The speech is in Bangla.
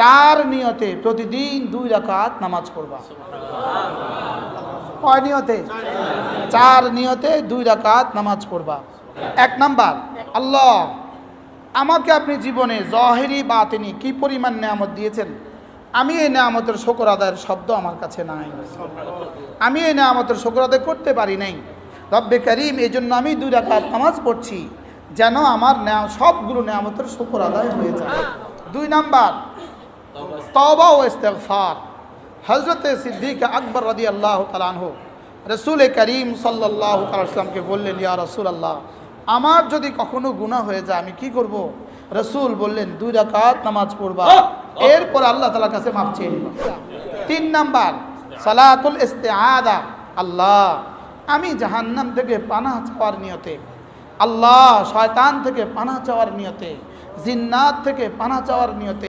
চার নিয়তে প্রতিদিন দুই রাকাত নামাজ পড়বা। কয় নিয়তে? চার নিয়তে দুই রাকাত নামাজ পড়বা। এক নাম্বার আল্লাহ আমাকে আপনি জীবনে জহেরি বা তিনি কি পরিমাণ নেয়ামত দিয়েছেন? আমি এই নেয়ামতের শকর আদায়ের শব্দ আমার কাছে নাই। আমি এই নেয়ামতের শকর আদায় করতে পারি নাই। রব্বে করিম এই জন্য আমি দুই রাকাত নামাজ পড়ছি যেন আমার সবগুলো নেয়ামতের শকর আদায় হয়ে যায়। দুই নাম্বার তওবা ও ইস্তেগফার। হজরত সিদ্দিক আকবর রদি আল্লাহ তালানহ রসুল করিম সাল্লাহ তালামকে বললেন ইয়া রসুল আল্লাহ আমার যদি কখনো গুনাহ হয়ে যায় আমি কি করব? রসুল বললেন দুই রাকাত নামাজ পড়বা এরপর আল্লাহ তালার কাছে মাপ চেয়ে নিবা। তিন নাম্বার সালাতুল ইস্তে আদা আল্লাহ আমি জাহান্নাম থেকে পানাহ চাওয়ার নিয়তে আল্লাহ শয়তান থেকে পানা চাওয়ার নিয়তে জিন্নাত থেকে পানা চাওয়ার নিয়তে